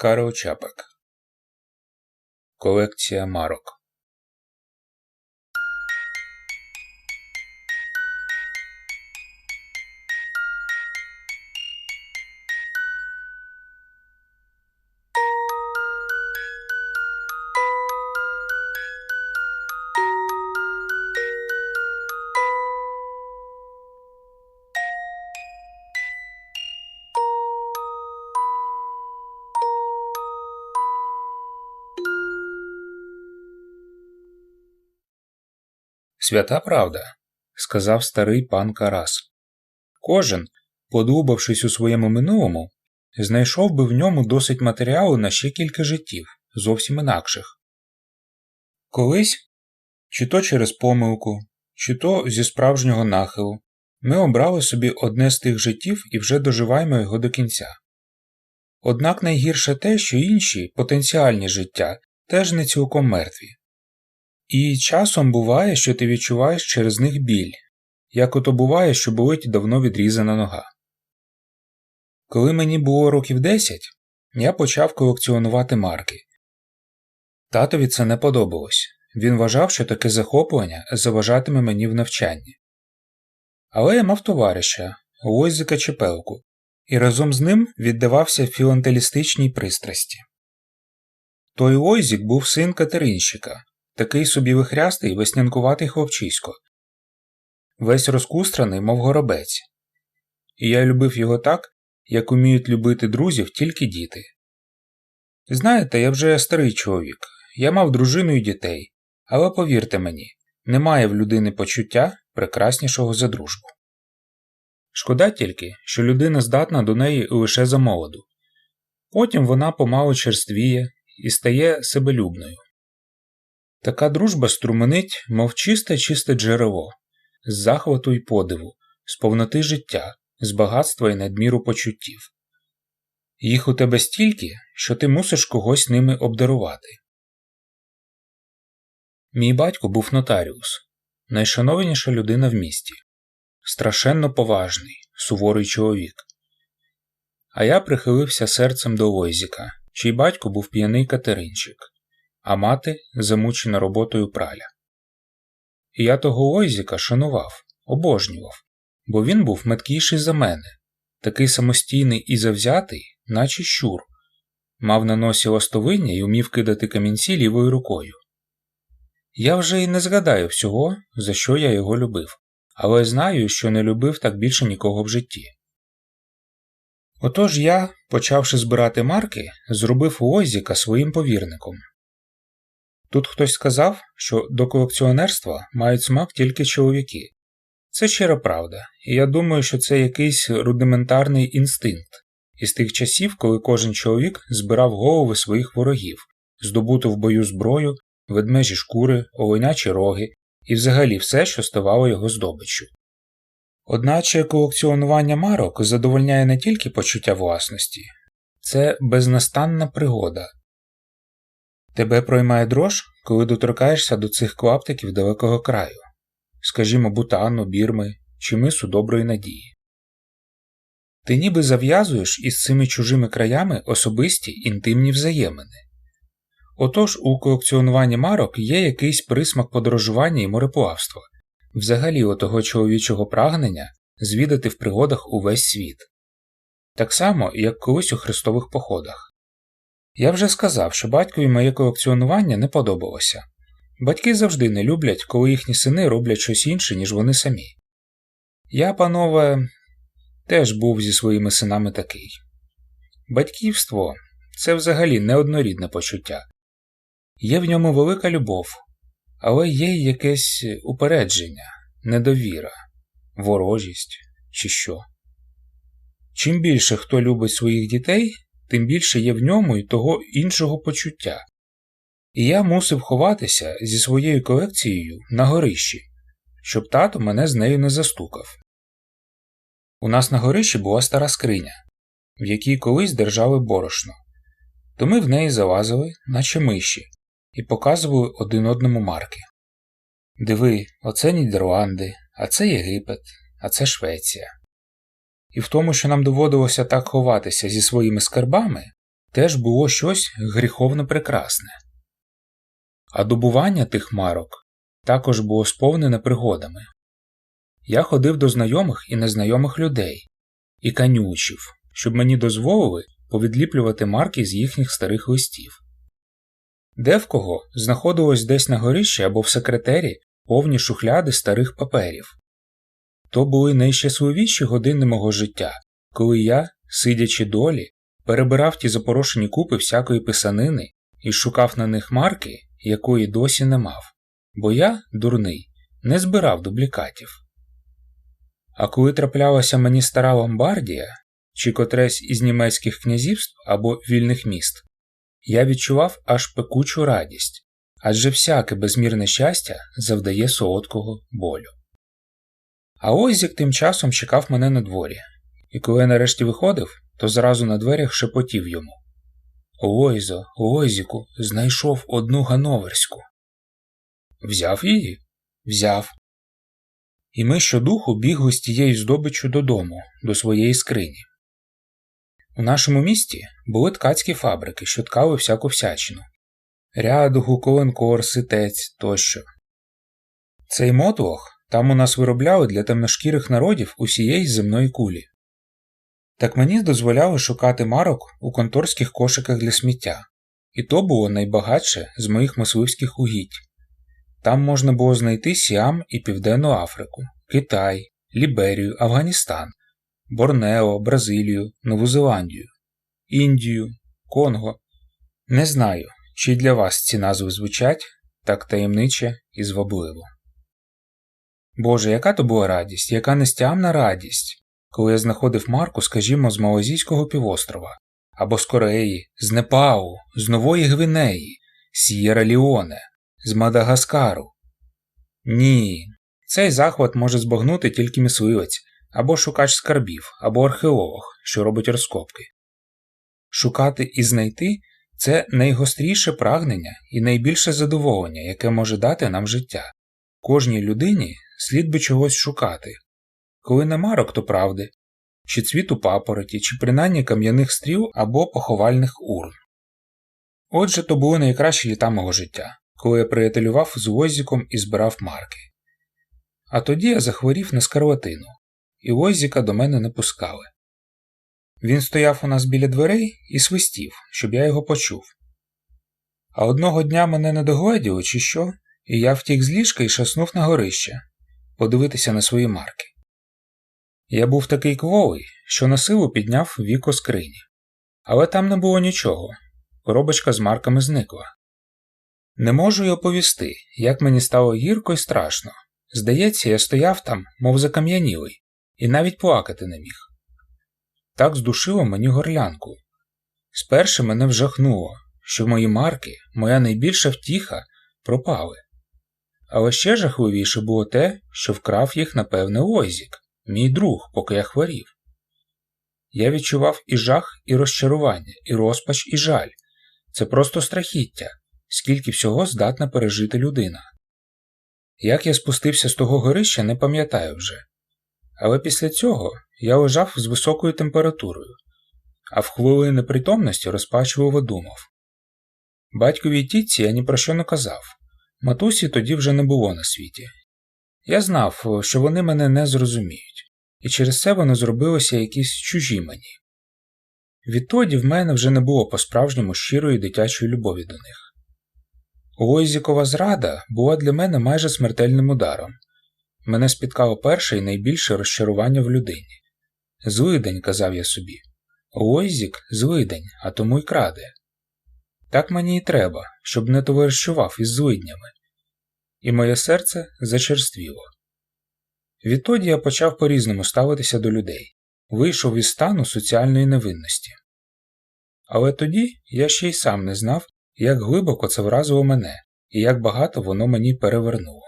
Карл Чапек. Колекція марок. Свята правда, сказав старий пан Карас. Кожен, подубавшись у своєму минулому, знайшов би в ньому досить матеріалу на ще кілька життів, зовсім інакших. Колись, чи то через помилку, чи то зі справжнього нахилу, ми обрали собі одне з тих життів і вже доживаємо його до кінця. Однак найгірше те, що інші потенціальні життя теж не цілком мертві. І часом буває, що ти відчуваєш через них біль, як ото буває, що болить давно відрізана нога. Коли мені було років 10, я почав колекціонувати марки. Татові це не подобалось він вважав, що таке захоплення заважатиме мені в навчанні. Але я мав товариша Лойзика Чепелку, і разом з ним віддавався філантелістичній пристрасті. Той Лойзик був син катеринщика, такий собі вихрястий веснянкуватий хлопчисько, весь розкустраний, мов горобець, і я любив його так, як уміють любити друзів тільки діти. Знаєте, я вже старий чоловік, я мав дружину і дітей, але повірте мені, немає в людини почуття прекраснішого за дружбу. Шкода тільки, що людина здатна до неї лише за молоду. Потім вона помалу черствіє і стає себелюбною. Така дружба струменить, мов чисте чисте джерело, з захвату й подиву, з повноти життя, з багатства і надміру почуттів. Їх у тебе стільки, що ти мусиш когось ними обдарувати. Мій батько був нотаріус, найшановніша людина в місті, страшенно поважний, суворий чоловік. А я прихилився серцем до Лойзіка, чий батько був п'яний катеринчик а мати замучена роботою праля. Я того Лойзіка шанував, обожнював, бо він був меткіший за мене, такий самостійний і завзятий, наче щур, мав на носі ластовиння і умів кидати камінці лівою рукою. Я вже й не згадаю всього, за що я його любив, але знаю, що не любив так більше нікого в житті. Отож я, почавши збирати марки, зробив Лойзіка своїм повірником, Тут хтось сказав, що до колекціонерства мають смак тільки чоловіки. Це щира правда, і я думаю, що це якийсь рудиментарний інстинкт із тих часів, коли кожен чоловік збирав голови своїх ворогів, здобуту в бою зброю, ведмежі шкури, оленячі роги і взагалі все, що ставало його здобиччю. Одначе колекціонування марок задовольняє не тільки почуття власності, це безнастанна пригода. Тебе проймає дрож, коли доторкаєшся до цих клаптиків далекого краю, скажімо, Бутану, Бірми чи мису доброї надії. Ти ніби зав'язуєш із цими чужими краями особисті інтимні взаємини. Отож у колекціонуванні марок є якийсь присмак подорожування і мореплавства, взагалі отого чоловічого прагнення звідати в пригодах увесь світ, так само, як колись у хрестових походах. Я вже сказав, що батькові моє колекціонування не подобалося. Батьки завжди не люблять, коли їхні сини роблять щось інше, ніж вони самі. Я, панове, теж був зі своїми синами такий. Батьківство це взагалі неоднорідне почуття. Є в ньому велика любов, але є й якесь упередження, недовіра, ворожість чи що. Чим більше хто любить своїх дітей, тим більше є в ньому і того іншого почуття. І я мусив ховатися зі своєю колекцією на горищі, щоб тато мене з нею не застукав. У нас на горищі була стара скриня, в якій колись держали борошно, то ми в неї залазили, наче миші, і показували один одному марки. Диви, оце Нідерланди, а це Єгипет, а це Швеція. І в тому, що нам доводилося так ховатися зі своїми скарбами, теж було щось гріховно прекрасне. А добування тих марок також було сповнене пригодами. Я ходив до знайомих і незнайомих людей і канючив, щоб мені дозволили повідліплювати марки з їхніх старих листів. Де в кого знаходилось десь на горищі або в секретері повні шухляди старих паперів. То були найщасливіші години мого життя, коли я, сидячи долі, перебирав ті запорошені купи всякої писанини і шукав на них марки, якої досі не мав, бо я, дурний, не збирав дублікатів. А коли траплялася мені стара Ломбардія чи котресь із німецьких князівств або вільних міст, я відчував аж пекучу радість, адже всяке безмірне щастя завдає солодкого болю. А Ойзік тим часом чекав мене на дворі, і коли я нарешті виходив, то зразу на дверях шепотів йому Ойзо, Ойзіку, знайшов одну гановерську. Взяв її? Взяв. І ми щодуху бігли з тією здобиччю додому, до своєї скрині. У нашому місті були ткацькі фабрики, що ткали всяку всячину рядугу, коленкор, ситець тощо. Цей мотлох там у нас виробляли для темношкірих народів усієї земної кулі. Так мені дозволяли шукати марок у конторських кошиках для сміття, і то було найбагатше з моїх мисливських угідь. Там можна було знайти Сіам і Південну Африку, Китай, Ліберію, Афганістан, Борнео, Бразилію, Нову Зеландію, Індію, Конго. Не знаю, чи для вас ці назви звучать так таємниче і звабливо. Боже, яка то була радість, яка нестямна радість, коли я знаходив Марку, скажімо, з Малазійського півострова, або з Кореї, з Непалу, з Нової Гвинеї, з Сієра Ліоне, з Мадагаскару. Ні, цей захват може збагнути тільки мисливець, або шукач скарбів, або археолог, що робить розкопки. Шукати і знайти це найгостріше прагнення і найбільше задоволення, яке може дати нам життя. Кожній людині слід би чогось шукати. Коли не марок, то правди, чи цвіту папороті, чи принаймні кам'яних стріл або поховальних урн. Отже, то були найкращі літа мого життя, коли я приятелював з Лозіком і збирав марки. А тоді я захворів на скарлатину, і Лозіка до мене не пускали. Він стояв у нас біля дверей і свистів, щоб я його почув. А одного дня мене не догледіло, чи що, і я втік з ліжка і шаснув на горище подивитися на свої марки. Я був такий кволий, що на силу підняв віко скрині. Але там не було нічого, коробочка з марками зникла. Не можу й оповісти, як мені стало гірко й страшно. Здається, я стояв там, мов закам'янілий, і навіть плакати не міг. Так здушило мені горлянку. Спершу мене вжахнуло, що мої марки, моя найбільша втіха, пропали. Але ще жахливіше було те, що вкрав їх, напевне, Лойзік, мій друг, поки я хворів. Я відчував і жах, і розчарування, і розпач, і жаль. Це просто страхіття, скільки всього здатна пережити людина. Як я спустився з того горища, не пам'ятаю вже. Але після цього я лежав з високою температурою, а в хвилини непритомності розпачливо думав. Батькові й тітці я ні про що не казав. Матусі тоді вже не було на світі. Я знав, що вони мене не зрозуміють, і через це вони зробилися якісь чужі мені. Відтоді в мене вже не було по-справжньому щирої дитячої любові до них. Лойзікова зрада була для мене майже смертельним ударом. Мене спіткало перше і найбільше розчарування в людині. Злидень, казав я собі. Лойзік злидень, а тому й краде. Так мені і треба, щоб не товаришував із злиднями. І моє серце зачерствіло. Відтоді я почав по різному ставитися до людей, вийшов із стану соціальної невинності. Але тоді я ще й сам не знав, як глибоко це вразило мене і як багато воно мені перевернуло.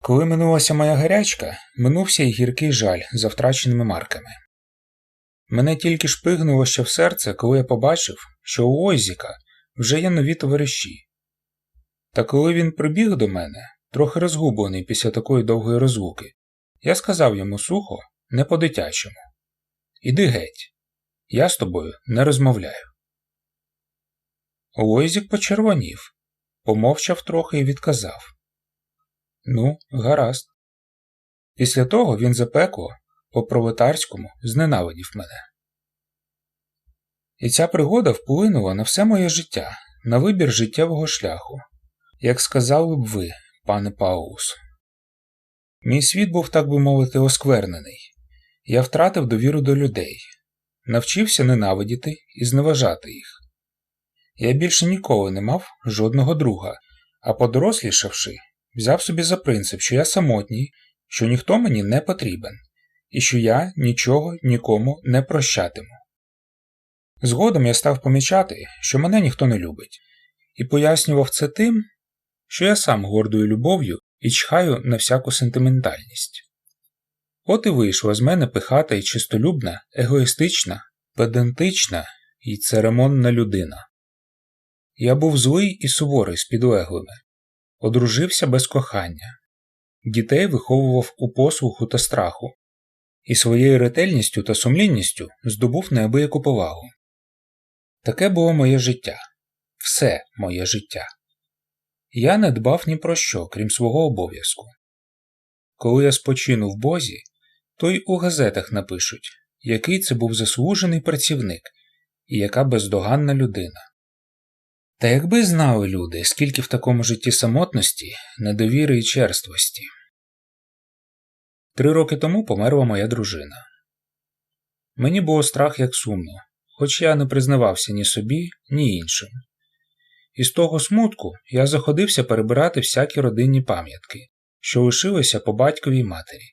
Коли минулася моя гарячка, минувся й гіркий жаль за втраченими марками. Мене тільки шпигнуло ще в серце, коли я побачив, що у Ойзіка вже є нові товариші. Та коли він прибіг до мене, трохи розгублений після такої довгої розлуки, я сказав йому сухо, не по-дитячому Іди геть, я з тобою не розмовляю. Лойзік почервонів, помовчав трохи і відказав Ну, гаразд. Після того він запекло, по пролетарському, зненавидів мене. І ця пригода вплинула на все моє життя, на вибір життєвого шляху, як сказали б ви, пане Паулус. Мій світ був, так би мовити, осквернений. Я втратив довіру до людей, навчився ненавидіти і зневажати їх. Я більше ніколи не мав жодного друга, а подорослішавши, взяв собі за принцип, що я самотній, що ніхто мені не потрібен, і що я нічого нікому не прощатиму. Згодом я став помічати, що мене ніхто не любить, і пояснював це тим, що я сам гордою любов'ю і чхаю на всяку сентиментальність. От і вийшла з мене пихата і чистолюбна, егоїстична, педантична і церемонна людина. Я був злий і суворий з підлеглими, одружився без кохання, дітей виховував у послуху та страху, і своєю ретельністю та сумлінністю здобув неабияку повагу. Таке було моє життя, все моє життя. Я не дбав ні про що, крім свого обов'язку. Коли я спочину в Бозі, то й у газетах напишуть, який це був заслужений працівник і яка бездоганна людина. Та якби знали люди, скільки в такому житті самотності, недовіри і черствості. Три роки тому померла моя дружина. Мені було страх як сумно, хоч я не признавався ні собі, ні іншим. І з того смутку я заходився перебирати всякі родинні пам'ятки, що лишилися по батьковій матері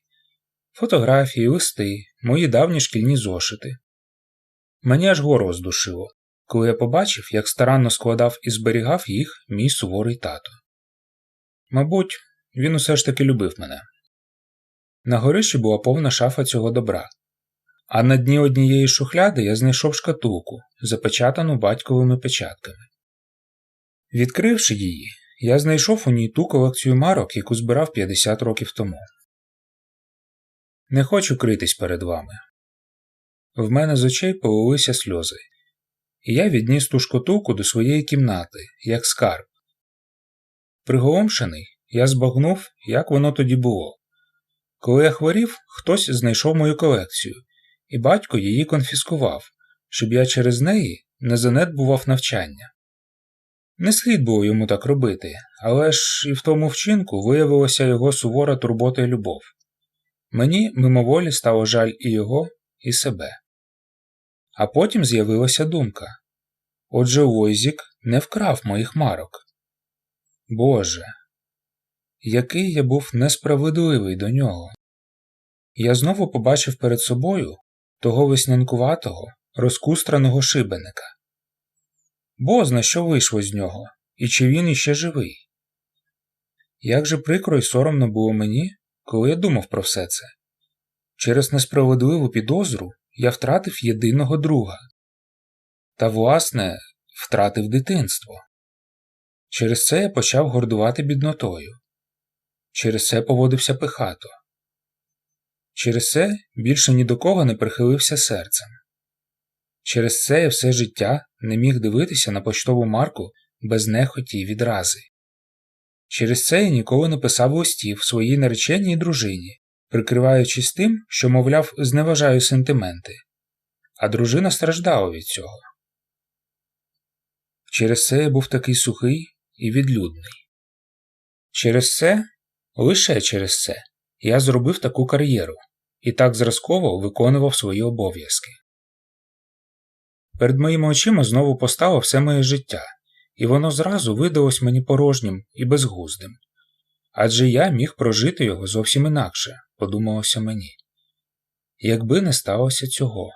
фотографії, листи, мої давні шкільні зошити. Мені аж горло здушило, коли я побачив, як старанно складав і зберігав їх мій суворий тато. Мабуть, він усе ж таки любив мене. На горищі була повна шафа цього добра, а на дні однієї шухляди я знайшов шкатулку, запечатану батьковими печатками. Відкривши її, я знайшов у ній ту колекцію марок, яку збирав 50 років тому. Не хочу критись перед вами. В мене з очей полилися сльози, і я відніс ту шкатулку до своєї кімнати, як скарб. Приголомшений, я збагнув, як воно тоді було. Коли я хворів, хтось знайшов мою колекцію, і батько її конфіскував, щоб я через неї не занедбував навчання. Не слід було йому так робити, але ж і в тому вчинку виявилася його сувора турбота і любов. Мені мимоволі стало жаль і його, і себе. А потім з'явилася думка отже, Ойзік не вкрав моїх марок. Боже, який я був несправедливий до нього. Я знову побачив перед собою того веснянкуватого, розкустраного шибеника. Бозна, що вийшло з нього, і чи він іще живий. Як же прикро й соромно було мені, коли я думав про все це. Через несправедливу підозру я втратив єдиного друга та, власне, втратив дитинство. Через це я почав гордувати біднотою, через це поводився пихато, через це більше ні до кого не прихилився серцем. Через це я все життя не міг дивитися на поштову марку без нехоті й відрази. Через це я ніколи не писав листів своїй нареченій дружині, прикриваючись тим, що, мовляв, зневажаю сентименти, а дружина страждала від цього. Через це я був такий сухий і відлюдний. Через це, лише через це, я зробив таку кар'єру і так зразково виконував свої обов'язки. Перед моїми очима знову постало все моє життя, і воно зразу видалось мені порожнім і безглуздим. Адже я міг прожити його зовсім інакше, подумалося мені. Якби не сталося цього.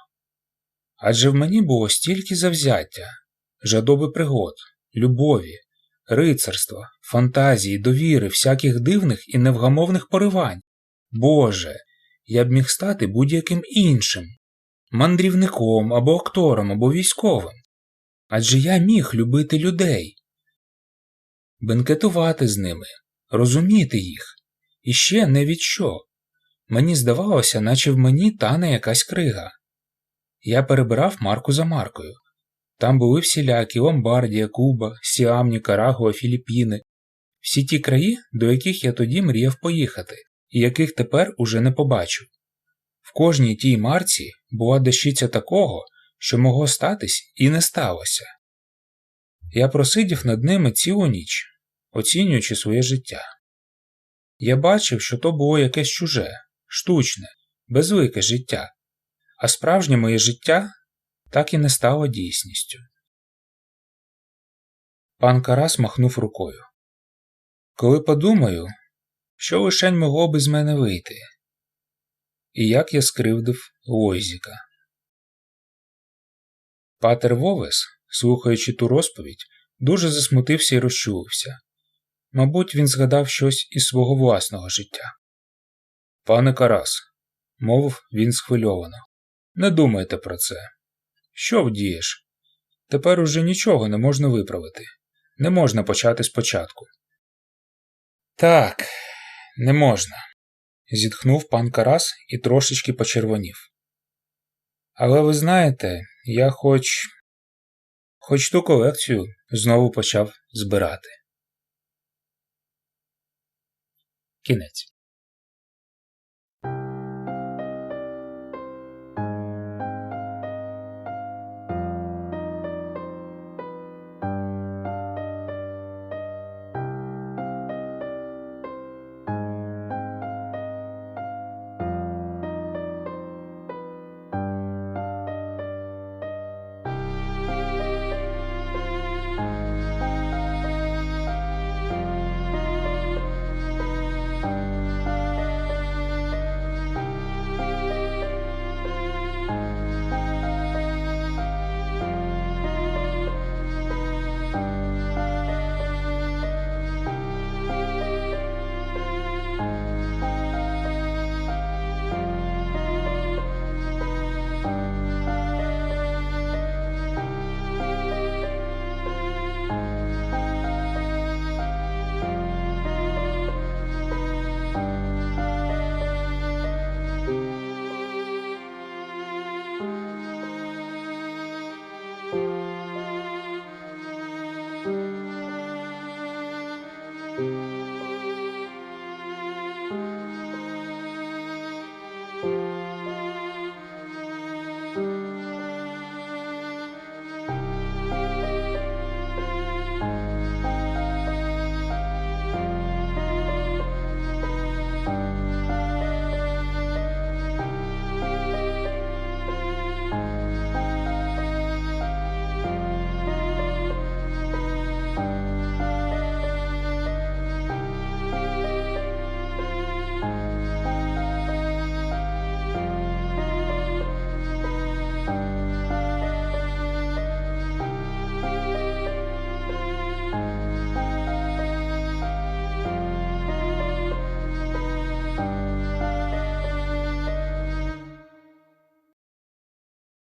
Адже в мені було стільки завзяття, жадоби пригод, любові, рицарства, фантазії, довіри, всяких дивних і невгамовних поривань. Боже, я б міг стати будь-яким іншим, мандрівником або актором, або військовим. Адже я міг любити людей, бенкетувати з ними, розуміти їх, і ще не від що. Мені здавалося, наче в мені тане якась крига. Я перебирав марку за маркою, Там були всілякі Ломбардія, Куба, Сіам, Нікарагуа, Філіппіни, всі ті краї, до яких я тоді мріяв поїхати, і яких тепер уже не побачу. В кожній тій марці була дещиця такого, що могло статись і не сталося. Я просидів над ними цілу ніч, оцінюючи своє життя. Я бачив, що то було якесь чуже, штучне, безлике життя, а справжнє моє життя так і не стало дійсністю. Пан Карас махнув рукою. Коли подумаю, що лишень могло би з мене вийти, і як я скривдив Лойзіка. Патер Вовес, слухаючи ту розповідь, дуже засмутився і розчулився. Мабуть, він згадав щось із свого власного життя. Пане Карас, мовив він схвильовано, не думайте про це. Що вдієш? Тепер уже нічого не можна виправити, не можна почати спочатку. Так, не можна, зітхнув пан Карас і трошечки почервонів. Але ви знаєте, я хоч хоч ту колекцію знову почав збирати. Кінець.